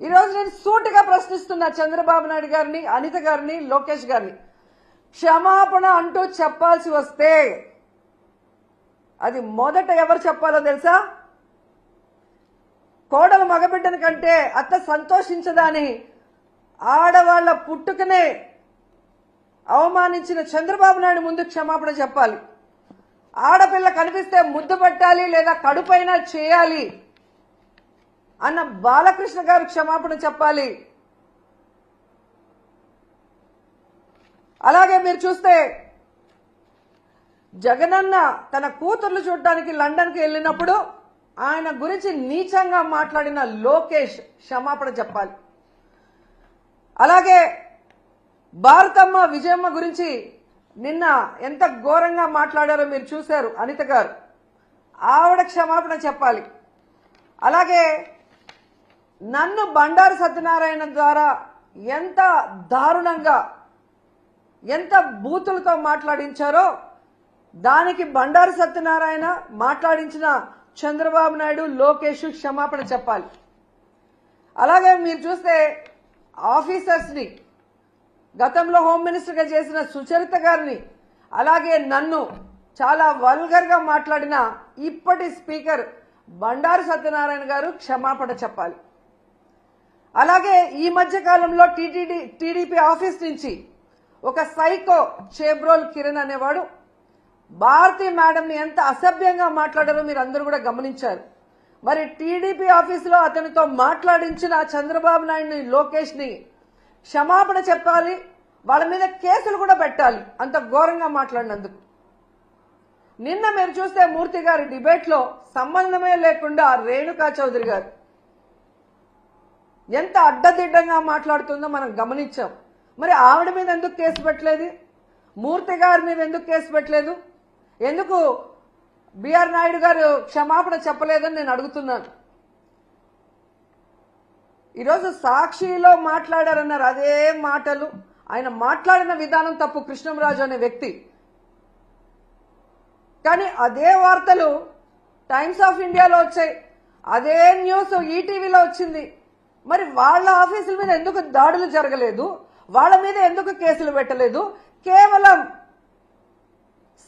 ఈరోజు నేను సూటిగా ప్రశ్నిస్తున్నా చంద్రబాబు నాయుడు గారిని అనిత గారిని లోకేష్ గారిని. క్షమాపణ అంటూ చెప్పాల్సి వస్తే అది మొదట ఎవరు చెప్పాలో తెలుసా? కోడలు మగబిడ్డని కంటే అత్త సంతోషించదని ఆడవాళ్ళ పుట్టుకనే అవమానించిన చంద్రబాబు నాయుడు ముందు క్షమాపణ చెప్పాలి. ఆడపిల్ల కనిపిస్తే ముద్దు పట్టాలి లేదా కడుపైనా చేయాలి. అన్న బాలకృష్ణ గారు క్షమాపణ చెప్పాలి. అలాగే మీరు చూస్తే జగనన్న తన కూతుర్లు చూడటానికి లండన్కి వెళ్ళినప్పుడు ఆయన గురించి నీచంగా మాట్లాడిన లోకేష్ క్షమాపణ చెప్పాలి. అలాగే భారతమ్మ విజయమ్మ గురించి నిన్న ఎంత ఘోరంగా మాట్లాడారో మీరు చూశారు అనిత గారు. ఆవిడ క్షమాపణ చెప్పాలి. అలాగే నన్ను బండారు సత్యనారాయణ ద్వారా ఎంత దారుణంగా ఎంత బూతులతో మాట్లాడించారో దానికి బండారు సత్యనారాయణ మాట్లాడించిన చంద్రబాబు నాయుడు లోకేష్ క్షమాపణ చెప్పాలి. అలాగే మీరు చూస్తే ఆఫీసర్స్ని గతంలో హోమ్ మినిస్టర్గా చేసిన సుచరిత గారిని అలాగే నన్ను చాలా వల్గర్గా మాట్లాడిన ఇప్పటి స్పీకర్ బండారు సత్యనారాయణ గారు క్షమాపణ చెప్పాలి. అలాగే ఈ మధ్య కాలంలో టీటీడీ టీడీపీ ఆఫీస్ నుంచి ఒక సైకో చేబ్రోల్ కిరణ్ అనేవాడు భారతి మేడంని ఎంత అసభ్యంగా మాట్లాడారో మీరు అందరూ కూడా గమనించారు. మరి టీడీపీ ఆఫీసులో అతనితో మాట్లాడించిన చంద్రబాబు నాయుడిని లోకేష్ని క్షమాపణ చెప్పాలి వాళ్ళ మీద కేసులు కూడా పెట్టాలి అంత ఘోరంగా మాట్లాడినందుకు. నిన్న మీరు చూస్తే మూర్తి గారి డిబేట్లో సంబంధమే లేకుండా రేణుకా చౌదరి గారు ఎంత అడ్డదిడ్డంగా మాట్లాడుతుందో మనం గమనించాం. మరి ఆవిడ మీద ఎందుకు కేసు పెట్టలేదు? మూర్తి గారి మీద ఎందుకు కేసు పెట్టలేదు? ఎందుకు బిఆర్ నాయుడు గారు క్షమాపణ చెప్పలేదని నేను అడుగుతున్నాను. ఈరోజు సాక్షిలో మాట్లాడారన్నారు అదే మాటలు. ఆయన మాట్లాడిన విధానం తప్పు కృష్ణంరాజు అనే వ్యక్తి. కానీ అదే వార్తలు టైమ్స్ ఆఫ్ ఇండియాలో వచ్చాయి. అదే న్యూస్ ఈటీవీలో వచ్చింది. మరి వాళ్ళ ఆఫీసుల మీద ఎందుకు దాడులు జరగలేదు? వాళ్ళ మీద ఎందుకు కేసులు పెట్టలేదు? కేవలం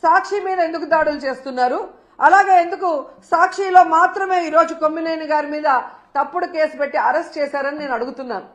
సాక్షి మీద ఎందుకు దాడులు చేస్తున్నారు? అలాగే ఎందుకు సాక్షిలో మాత్రమే ఈరోజు కొమ్మినేని గారి మీద తప్పుడు కేసు పెట్టి అరెస్ట్ చేశారని నేను అడుగుతున్నాను.